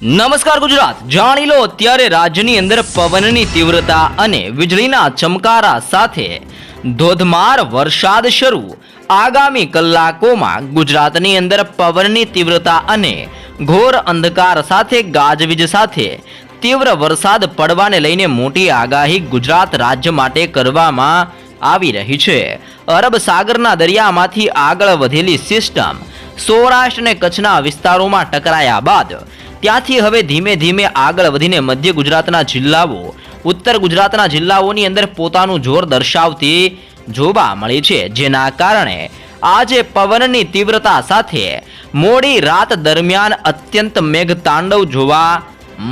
નમસ્કાર ગુજરાત. જાણી લો અત્યારે રાજ્યની અંદર પવનની તીવ્રતા અને વીજળીના ચમકારા સાથે ધોધમાર વરસાદ શરૂ. આગામી કલાકોમાં ગુજરાતની અંદર પવનની તીવ્રતા અને ઘોર અંધકાર સાથે ગાજવીજ સાથે તીવ્ર વરસાદ પડવાને લઈને મોટી આગાહી ગુજરાત રાજ્ય માટે કરવામાં આવી રહી છે. અરબ સાગરના દરિયામાંથી આગળ વધેલી સિસ્ટમ સૌરાષ્ટ્ર અને કચ્છના વિસ્તારોમાં ટકરાયા બાદ ત્યાંથી હવે ધીમે ધીમે આગળ વધીને મધ્ય ગુજરાતના જિલ્લાઓ, ઉત્તર ગુજરાતના જિલ્લાઓની અંદર પોતાનું જોર દર્શાવતી જોવા મળી છે, જેના કારણે આજે પવનની તીવ્રતા સાથે મોડી રાત દરમિયાન અત્યંત મેઘતાંડવ જોવા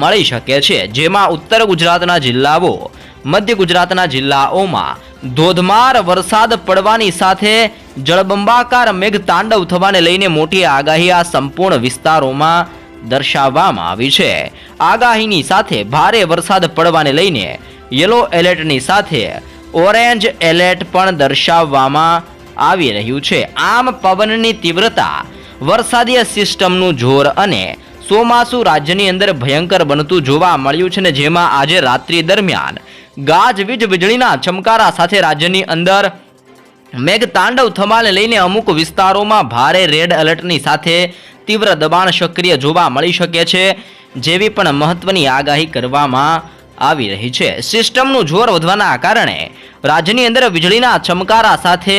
મળી શકે છે, જેમાં ઉત્તર ગુજરાતના જિલ્લાઓ, મધ્ય ગુજરાતના જિલ્લાઓમાં ધોધમાર વરસાદ પડવાની સાથે જળબંબાકાર મેઘતાંડવ થવાને લઈને મોટી આગાહી આ સંપૂર્ણ વિસ્તારોમાં દર્શાવવામાં આવી છે. આગાહીની સાથે ભારે વરસાદ પડવાને લઈને યલો એલર્ટની સાથે ઓરેન્જ એલર્ટ પણ દર્શાવવામાં આવી રહ્યું છે. આમ પવનની તીવ્રતા વરસાદીય સિસ્ટમનું જોર અને સોમાસુ રાજ્યની અંદર ભયંકર બનતું જોવા મળ્યું છે ને જેમાં આજે રાત્રિ દરમિયાન ગાજવીજ વીજળીના ચમકારા સાથે રાજ્યની અંદર મેઘતાંડવ થવાને લઈને અમુક વિસ્તારોમાં ભારે રેડ એલર્ટની સાથે તીવ્ર દબાણ સક્રિય જોવા મળી શકે છે, જેવી પણ મહત્વની આગાહી કરવામાં આવી રહી છે. સિસ્ટમનું જોર વધવાના કારણે રાજ્યની અંદર વીજળીના ચમકારા સાથે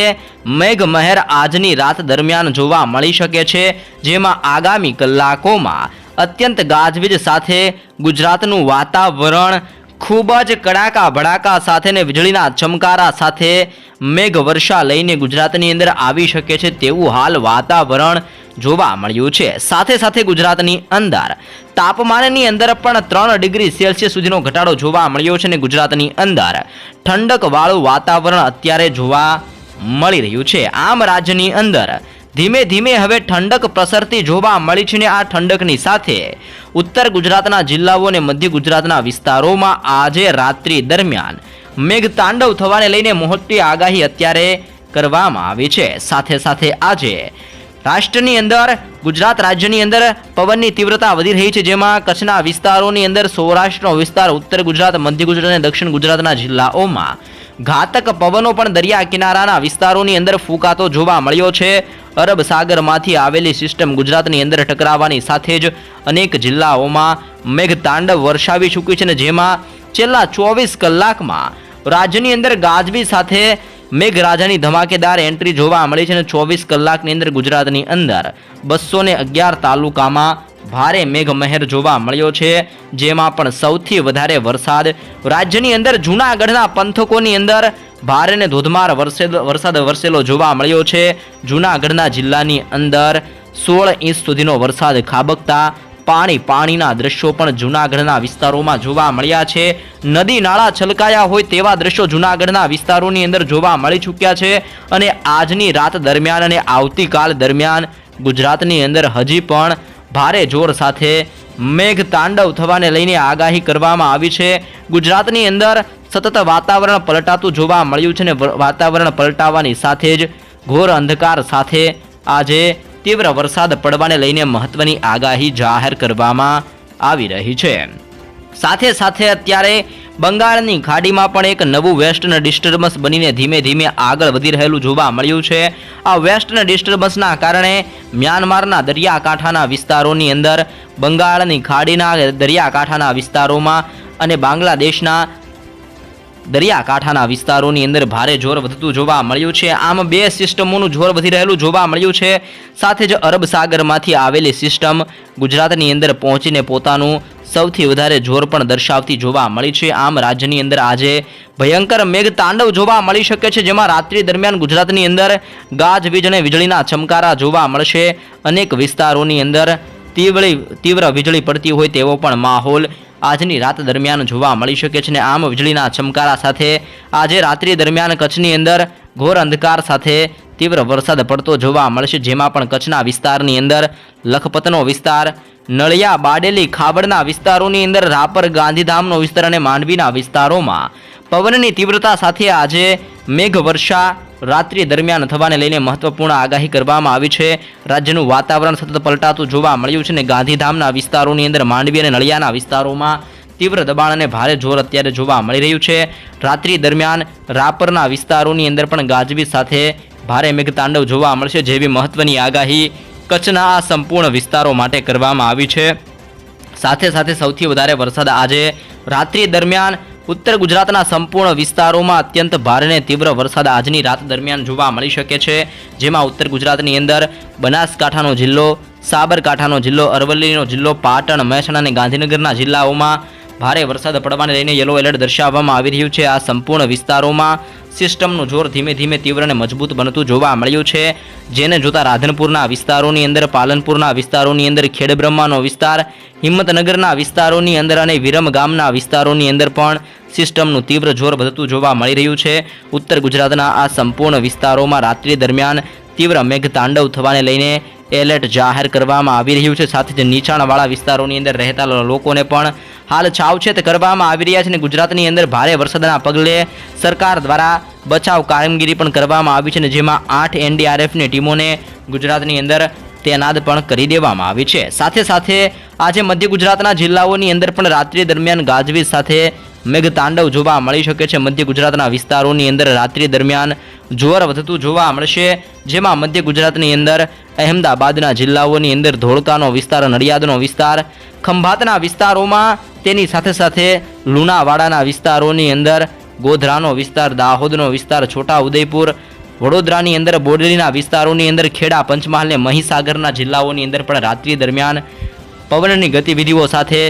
મેઘમહેર આજની રાત દરમિયાન જોવા મળી શકે છે, જેમાં આગામી કલાકોમાં અત્યંત ગાજવીજ સાથે ગુજરાતનું વાતાવરણ ખૂબ જ કડાકા ભડાકા સાથે ને વીજળીના ચમકારા સાથે મેઘ વર્ષા લઈને ગુજરાતની અંદર આવી શકે છે તેવું હાલ વાતાવરણ જોવા મળ્યું છે. સાથે સાથે ગુજરાતની અંદર તાપમાનની અંદર પણ ત્રણ ડિગ્રી સેલ્સિયસ સુધીનો ઘટાડો જોવા મળ્યો છે અને ગુજરાતની અંદર ઠંડકવાળું વાતાવરણ અત્યારે જોવા મળી રહ્યું છે. આમ રાજ્યની અંદર ધીમે ધીમે હવે ઠંડક પ્રસરતી જોવા મળી છે ને આ ઠંડકની સાથે ઉત્તર ગુજરાતના જિલ્લાઓ અને મધ્ય ગુજરાતના વિસ્તારોમાં આજે રાત્રિ દરમિયાન મેઘતાંડવ થવાને લઈને મોટી આગાહી અત્યારે કરવામાં આવી છે. સાથે સાથે આજે રાષ્ટ્રની અંદર, ગુજરાત રાજ્યની અંદર પવનની તીવ્રતા વધી રહી છે. જેમાં કચ્છના વિસ્તારોની અંદર સૌરાષ્ટ્રનો વિસ્તાર, ઉત્તર ગુજરાત, મધ્ય ગુજરાત અને દક્ષિણ ગુજરાતના જિલ્લાઓમાં ઘાતક પવનો પણ દરિયા કિનારાના વિસ્તારોની અંદર ફૂંકાતો જોવા મળ્યો છે. અરબ સાગરમાંથી આવેલી સિસ્ટમ ગુજરાતની અંદર ટકરાવવાની સાથે જ અનેક જિલ્લાઓમાં મેઘતાંડવ વર્ષાવી ચૂકી છે ને જેમાં છેલ્લા ચોવીસ કલાકમાં રાજ્યની અંદર ગાજવી સાથે મેઘરાજાની ધમાકેદાર એન્ટ્રી જોવા મળી છે અને ચોવીસ કલાકની અંદર ગુજરાતની અંદર બસો અગિયાર તાલુકામાં ભારે મેઘમહેર જોવા મળ્યો છે, જેમાં પણ સૌથી વધારે વરસાદ. રાજ્યની અંદર જૂનાગઢના પંથકોની અંદર ભારે ને ધોધમાર વરસાદ વરસેલો જોવા મળ્યો છે. જૂનાગઢના જિલ્લાની અંદર સોળ ઇંચ સુધીનો વરસાદ ખાબકતા પાણી, પાણીના દ્રશ્યો પણ જૂનાગઢના વિસ્તારોમાં જોવા મળ્યા છે. નદી, નાળા છલકાયા હોય તેવા દ્રશ્યો જૂનાગઢના વિસ્તારોની અંદર જોવા મળી ચૂક્યા છે અને આજની રાત દરમિયાન અને આવતીકાલ દરમિયાન ગુજરાતની અંદર હજી પણ ભારે જોર સાથે મેઘ તાંડવ થવાને લઈને આગાહી કરવામાં આવી છે. ગુજરાતની અંદર સતત વાતાવરણ પલટાતું જોવા મળ્યું છે ને વાતાવરણ પલટાવાની સાથે જ ઘોર અંધકાર સાથે આજે તીવ્ર વરસાદ પડવાને લઈને મહત્વની આગાહી જાહેર કરવામાં આવી રહી છે. સાથે સાથે અત્યારે બંગાળની ખાડીમાં પણ એક નવું વેસ્ટર્ન ડિસ્ટર્બન્સ બનીને ધીમે ધીમે આગળ વધી રહેલું જોવા મળ્યું છે. આ વેસ્ટર્ન ડિસ્ટર્બન્સના કારણે મ્યાનમારના દરિયાકાંઠાના વિસ્તારોની અંદર બંગાળની ખાડીના દરિયાકાંઠાના વિસ્તારોમાં અને બાંગ્લાદેશના દરિયાકાંઠાના વિસ્તારોની અંદર ભારે જોર વધતું જોવા મળ્યું છે. આમ બે સિસ્ટમોનું જોર વધી રહેલું જોવા મળ્યું છે. સાથે જ અરબ સાગરમાંથી આવેલી સિસ્ટમ ગુજરાતની અંદર પહોંચીને પોતાનું સૌથી વધારે જોર પણ દર્શાવતી જોવા મળી છે. આમ રાજ્યની અંદર આજે ભયંકર મેઘ તાંડવ જોવા મળી શકે છે, જેમાં રાત્રિ દરમિયાન ગુજરાતની અંદર ગાજવીજ અને વીજળીના ચમકારા જોવા મળશે. અનેક વિસ્તારોની અંદર તીવ્ર તીવ્ર વીજળી પડતી હોય તેવો પણ માહોલ આજની રાત દરમિયાન જોવા મળી શકે છે ને આમ વીજળીના ચમકારા સાથે આજે રાત્રિ દરમિયાન કચ્છની અંદર ઘોર અંધકાર સાથે તીવ્ર વરસાદ પડતો જોવા મળશે જેમાં પણ કચ્છના વિસ્તારની અંદર લખપતનો વિસ્તાર, નળિયા, બાડેલી, ખાબડના વિસ્તારોની અંદર રાપર, ગાંધીધામનો વિસ્તાર અને માંડવીના વિસ્તારોમાં પવનની તીવ્રતા સાથે આજે મેઘવર્ષા રાત્રિ દરમિયાન થવાને લઈને મહત્વપૂર્ણ આગાહી કરવામાં આવી છે. રાજ્યનું વાતાવરણ સતત પલટાતું જોવા મળ્યું છે અને ગાંધીધામના વિસ્તારોની અંદર માંડવી અને નળિયાના વિસ્તારોમાં તીવ્ર દબાણ અને ભારે જોર અત્યારે જોવા મળી રહ્યું છે. રાત્રિ દરમિયાન રાપરના વિસ્તારોની અંદર પણ ગાજવીજ સાથે ભારે મેઘતાંડવ જોવા મળશે જેવી મહત્વની આગાહી કચ્છના આ સંપૂર્ણ વિસ્તારો માટે કરવામાં આવી છે. સાથે સાથે સૌથી વધારે વરસાદ આજે રાત્રિ દરમિયાન ઉત્તર ગુજરાતના સંપૂર્ણ વિસ્તારોમાં અત્યંત ભારે અને તીવ્ર વરસાદ આજની રાત દરમિયાન જોવા મળી શકે છે. જેમાં ઉત્તર ગુજરાતની અંદર બનાસકાંઠાનો જિલ્લો, સાબરકાંઠાનો જિલ્લો, અરવલ્લીનો જિલ્લો, પાટણ, મહેસાણા અને ગાંધીનગરના જિલ્લાઓમાં ભારે વરસાદ પડવાને લઈને યલો એલર્ટ દર્શાવવામાં આવી રહ્યું છે. આ સંપૂર્ણ વિસ્તારોમાં સિસ્ટમનું જોર ધીમે ધીમે તીવ્ર અને મજબૂત બનતું જોવા મળ્યું છે. જેને જોતા રાધનપુરના વિસ્તારોની અંદર, પાલનપુરના વિસ્તારોની અંદર, ખેડબ્રહ્માનો વિસ્તાર, હિંમતનગરના વિસ્તારોની અંદર અને વિરમ ગામના વિસ્તારોની અંદર પણ સિસ્ટમનું તીવ્ર જોર વધતું જોવા મળી રહ્યું છે. ઉત્તર ગુજરાતના આ સંપૂર્ણ વિસ્તારોમાં રાત્રિ દરમિયાન તીવ્ર મેઘતાંડવ થવાને લઈને એલર્ટ જાહેર કરવામાં આવી રહ્યું છે. સાથે જ નીચાણવાળા વિસ્તારોની અંદર રહેતા લોકોને પણ હાલ છાવછેત કરવામાં આવી રહ્યા છે અને ગુજરાતની અંદર ભારે વરસાદના પગલે સરકાર દ્વારા બચાવ કામગીરી પણ કરવામાં આવી છે અને જેમાં આઠ એનડીઆરએફની ટીમોને ગુજરાતની અંદર તૈનાત પણ કરી દેવામાં આવી છે. સાથે સાથે આજે મધ્ય ગુજરાતના જિલ્લાઓની અંદર પણ રાત્રિ દરમિયાન ગાજવીજ સાથે મેઘતાંડવ જોવા મળી શકે છે. મધ્ય ગુજરાતના વિસ્તારોની અંદર રાત્રિ દરમિયાન જોર વધતું જોવા મળશે. જેમાં મધ્ય ગુજરાતની અંદર અહેમદાબાદના જિલ્લાઓની અંદર ધોળકાનો વિસ્તાર, નડિયાદનો વિસ્તાર, ખંભાતના વિસ્તારોમાં તેની સાથે સાથે લુણાવાડાના વિસ્તારોની અંદર, ગોધરાનો વિસ્તાર, દાહોદનો વિસ્તાર છોટા ઉદયપુર વડોદરાની અંદર, બોડલીના વિસ્તારોની અંદર, ખેડા, પંચમહાલ મહીસાગરના જિલ્લાઓની અંદર પણ રાત્રિ દરમિયાન પવનની ગતિવિધિઓ સાથે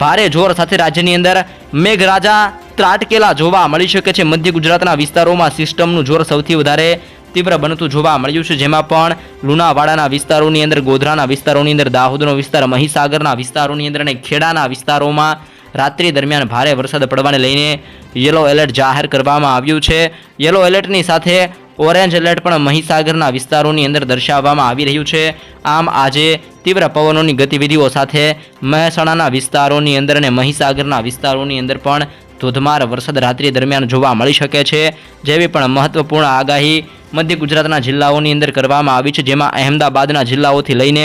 ભારે જોર સાથે રાજ્યની અંદર મેઘરાજા ત્રાટકેલા જોવા મળી શકે છે. મધ્ય ગુજરાતના વિસ્તારોમાં સિસ્ટમનું જોર સૌથી વધારે તીવ્ર બનતું જોવા મળ્યું છે. જેમાં પણ લુણાવાડાના વિસ્તારોની અંદર, ગોધરાના વિસ્તારોની અંદર, દાહોદનો વિસ્તાર, મહીસાગરના વિસ્તારોની અંદર અને ખેડાના વિસ્તારોમાં રાત્રિ દરમિયાન ભારે વરસાદ પડવાને લઈને યલો એલર્ટ જાહેર કરવામાં આવ્યું છે. યલો એલર્ટની સાથે ઓરેન્જ એલર્ટ પણ મહીસાગરના વિસ્તારોની અંદર દર્શાવવામાં આવી રહ્યું છે. આમ આજે તીવ્ર પવનોની ગતિવિધિઓ સાથે મહેસાણાના વિસ્તારોની અંદર અને મહીસાગરના વિસ્તારોની અંદર પણ ધોધમાર વરસાદ રાત્રિ દરમિયાન જોવા મળી શકે છે, જેવી પણ મહત્વપૂર્ણ આગાહી મધ્ય ગુજરાતના જિલ્લાઓની અંદર કરવામાં આવી છે, જેમાં અહેમદાબાદના જિલ્લાઓથી લઈને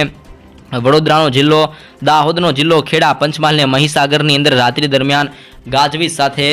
વડોદરાનો જિલ્લો, દાહોદનો જિલ્લો, ખેડા પંચમહાલ અને મહીસાગરની અંદર રાત્રિ દરમિયાન ગાજવીજ સાથે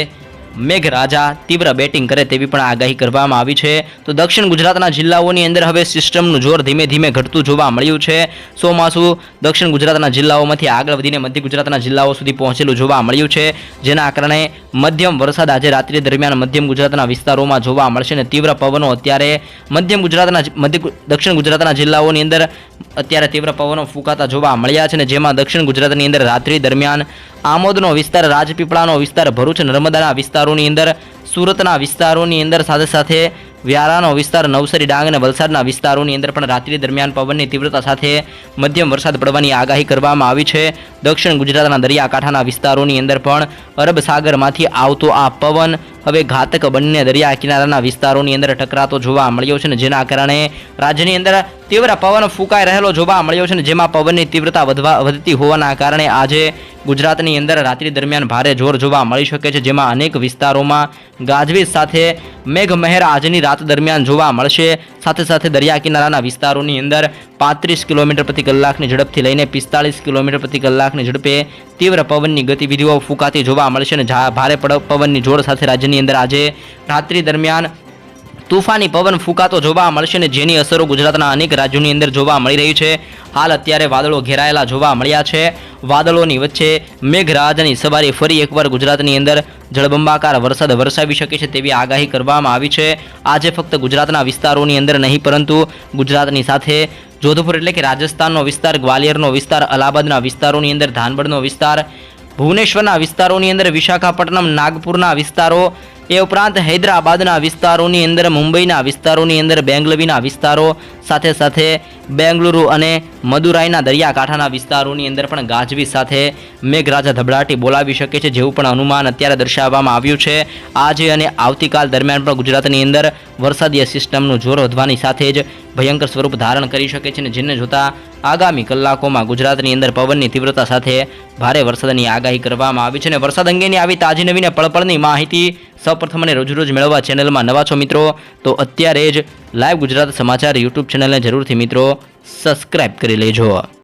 મેઘરાજા તીવ્ર બેટિંગ કરે તેવી પણ આગાહી કરવામાં આવી છે. તો દક્ષિણ ગુજરાતના જિલ્લાઓની અંદર હવે સિસ્ટમનું જોર ધીમે ધીમે ઘટતું જોવા મળ્યું છે. ચોમાસું દક્ષિણ ગુજરાતના જિલ્લાઓમાંથી આગળ વધીને મધ્ય ગુજરાતના જિલ્લાઓ સુધી પહોંચેલું જોવા મળ્યું છે? જેના કારણે મધ્યમ વરસાદ આજે રાત્રિ દરમિયાન મધ્યમ ગુજરાતના વિસ્તારોમાં જોવા મળશે અને તીવ્ર પવનો અત્યારે મધ્યમ ગુજરાતના મધ્ય દક્ષિણ ગુજરાતના જિલ્લાઓની અંદર અત્યારે તીવ્ર પવનો ફૂંકાતા જોવા મળ્યા છે અને જેમાં દક્ષિણ ગુજરાતની અંદર રાત્રિ દરમિયાન આમોદનો વિસ્તાર રાજપીપળાનો વિસ્તાર ભરૂચ નર્મદાના વિસ્તારોની અંદર સુરતના વિસ્તારોની અંદર સાથે સાથે વ્યારાનો વિસ્તાર નવસારી ડાંગ અને વલસાડના વિસ્તારોની અંદર પણ રાત્રિ દરમિયાન પવનની તીવ્રતા સાથે મધ્યમ વરસાદ પડવાની આગાહી કરવામાં આવી છે. દક્ષિણ ગુજરાતના દરિયાકાંઠાના વિસ્તારોની અંદર પણ અરબ સાગરમાંથી આવતો આ પવન, હવે ઘાતક બનીને દરિયા કિનારાના વિસ્તારોની અંદર ટકરાતો જોવા મળ્યો છે ને જેના કારણે રાજ્યની અંદર તીવ્ર પવન ફૂંકાઈ રહેલો જોવા મળ્યો છે અને જેમાં પવનની તીવ્રતા વધવા, વધતી હોવાના કારણે આજે ગુજરાતની અંદર રાત્રિ દરમિયાન ભારે જોર જોવા મળી શકે છે, જેમાં અનેક વિસ્તારોમાં ગાજવીજ સાથે મેઘમહેર આજની રાત દરમિયાન જોવા મળશે. સાથે સાથે દરિયા કિનારાના વિસ્તારોની અંદર પાંત્રીસ કિલોમીટર પ્રતિ કલાકની ઝડપથી લઈને પિસ્તાળીસ કિલોમીટર પ્રતિ કલાકની ઝડપે તીવ્ર પવનની ગતિવિધિઓ ફૂંકાતી જોવા મળશે અને ભારે પવનની જોડ સાથે રાજ્યની અંદર આજે રાત્રિ દરમિયાન તુફાની પવન ફૂંકાતો જોવા મળશે ને જેની અસરો ગુજરાતના અનેક રાજ્યોની અંદર જોવા મળી રહી છે. હાલ અત્યારે વાદળો ઘેરાયેલા જોવા મળ્યા છે. વાદળોની વચ્ચે મેઘરાજાની સવારી ફરી એકવાર ગુજરાતની અંદર જળબંબાકાર વરસાદ વરસાવી શકે છે તેવી આગાહી કરવામાં આવી છે. આજે ફક્ત ગુજરાતના વિસ્તારોની અંદર નહીં, પરંતુ ગુજરાતની સાથે જોધપુર એટલે કે રાજસ્થાનનો વિસ્તાર, ગ્વાલિયરનો વિસ્તાર, અલ્હાબાદના વિસ્તારોની અંદર ધાનબડનો વિસ્તાર, ભુવનેશ્વરના વિસ્તારોની અંદર, વિશાખાપટ્ટનમ, નાગપુરના વિસ્તારો એ ઉપરાંત હૈદરાબાદના વિસ્તારોની અંદર મુંબઈના વિસ્તારોની અંદર બેંગલવીના વિસ્તારો સાથે સાથે બેંગલુરુ અને મદુરાઈના દરિયાકાંઠાના વિસ્તારોની અંદર પણ ગાજવીજ સાથે મેઘરાજા ધબડાટી બોલાવી શકે છે, જેવું પણ અનુમાન અત્યારે દર્શાવવામાં આવ્યું છે. આજે અને આવતીકાલ દરમિયાન પણ ગુજરાતની અંદર વરસાદીય સિસ્ટમનું જોર વધવાની સાથે જ ભયંકર સ્વરૂપ ધારણ કરી શકે છે અને જેને જોતા આગામી કલાકોમાં ગુજરાતની અંદર પવનની તીવ્રતા સાથે ભારે વરસાદની આગાહી કરવામાં આવી છે અને વરસાદ અંગેની આવી તાજી નવીને પળપળની માહિતી સૌપ્રથમ અને રોજ રોજ મેળવવા ચેનલમાં નવા છો મિત્રો, તો અત્યારે જ લાઈવ ગુજરાત સમાચાર યુટ્યુબ ચેનલને જરૂરથી મિત્રો સબસ્ક્રાઇબ કરી લેજો.